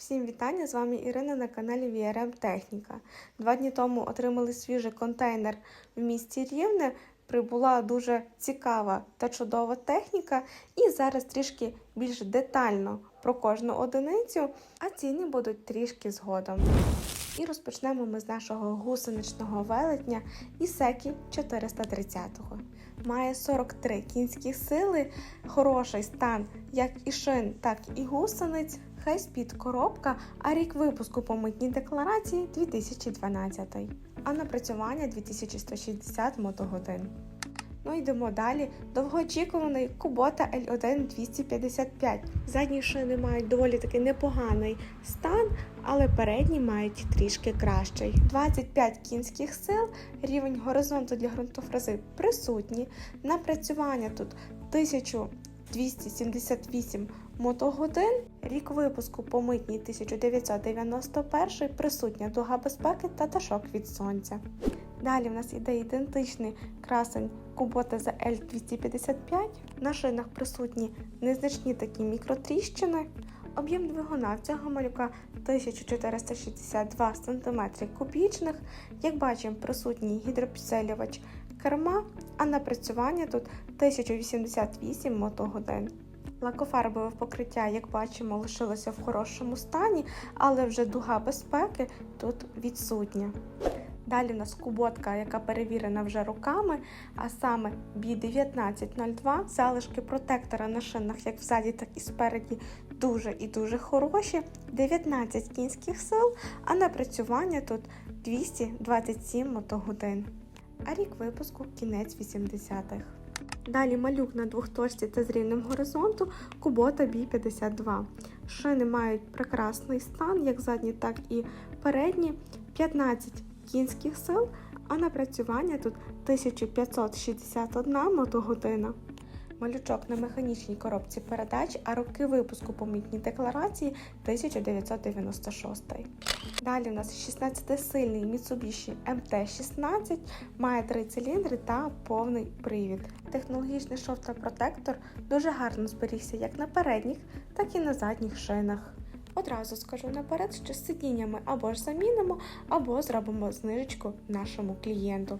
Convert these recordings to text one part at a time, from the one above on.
Всім вітання! З вами Ірина на каналі VRM Техніка. Два дні тому отримали свіжий контейнер в місті Рівне. Прибула дуже цікава та чудова техніка, і зараз трішки більш детально про кожну одиницю, а ціни будуть трішки згодом. І розпочнемо ми з нашого гусеничного велетня Ісекі 430-го. Має 43 кінські сили, хороший стан як і шин, так і гусениць. Хай-спід коробка, а рік випуску по митній декларації 2012, а напрацювання 2160 мотогодин. Ну йдемо далі. Довгоочікуваний Кубота L1 255. Задні шини мають доволі таки непоганий стан, але передні мають трішки кращий. 25 кінських сил, рівень горизонту для ґрунтофрези присутні. Напрацювання тут 1278 мотогодин. Рік випуску по митній 1991 присутня дуга безпеки та ташок від сонця. Далі в нас іде ідентичний красень Кубота за L255. На шинах присутні незначні такі мікротріщини. Об'єм двигуна в цього малюка 1462 см кубічних. Як бачимо, присутній гідропідсилювач керма, а напрацювання тут 1088 мотогодин. Лакофарбове покриття, як бачимо, лишилося в хорошому стані, але вже дуга безпеки тут відсутня. Далі в нас куботка, яка перевірена вже руками, а саме B1902. Залишки протектора на шинах, як взаді, так і спереді, дуже і дуже хороші. 19 кінських сил, а напрацювання тут 227 мотогодин. А рік випуску кінець 80-х. Далі малюк на двохточці та з рівним горизонту Кубота B52. Шини мають прекрасний стан, як задні, так і передні. 15 кінських сил, а напрацювання тут 1561 мотогодина. Малючок на механічній коробці передач, а роки випуску по декларації 1996. Далі у нас 16-сильний Mitsubishi MT-16, має три циліндри та повний привід. Технологічний шовтопротектор дуже гарно зберігся як на передніх, так і на задніх шинах. Одразу скажу наперед, що з сидіннями або ж замінимо, або зробимо знижечку нашому клієнту.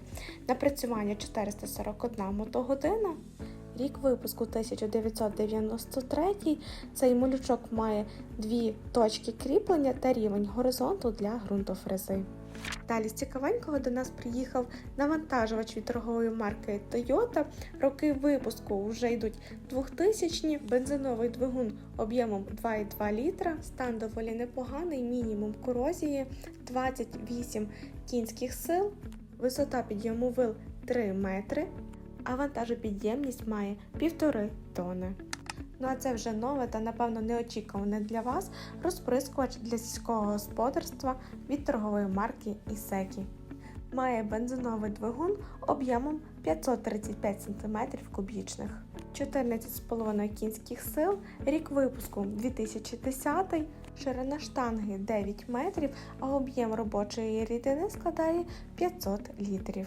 Напрацювання 441 мотогодина. Рік випуску 1993. Цей малючок має дві точки кріплення та рівень горизонту для ґрунтофрези. Далі з цікавенького до нас приїхав навантажувач від торгової марки Toyota. Роки випуску вже йдуть 2000-ні, бензиновий двигун об'ємом 2,2 літра, стан доволі непоганий, мінімум корозії, 28 кінських сил, висота підйому вил 3 метри, а вантажопідємність має 1,5 тонни. Ну а це вже нове та, напевно, неочікуване для вас розприскувач для сільського господарства від торгової марки Ісекі. Має бензиновий двигун об'ємом 535 см кубічних, 14,5 кінських сил, рік випуску 2010, ширина штанги 9 метрів, а об'єм робочої рідини складає 500 літрів.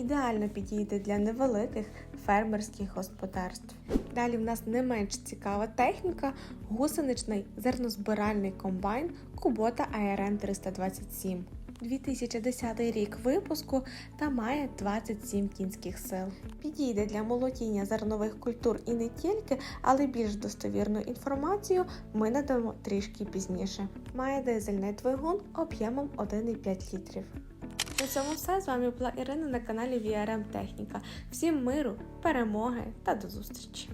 Ідеально підійде для невеликих фермерських господарств. Далі в нас не менш цікава техніка гусеничний зернозбиральний комбайн Кубота ARN 327. 2010 рік випуску та має 27 кінських сил. Підійде для молотіння зернових культур і не тільки, але більш достовірну інформацію ми надамо трішки пізніше. Має дизельний двигун об'ємом 1,5 літрів. На цьому все з вами була Ірина на каналі VRM Техніка. Всім миру, перемоги та до зустрічі!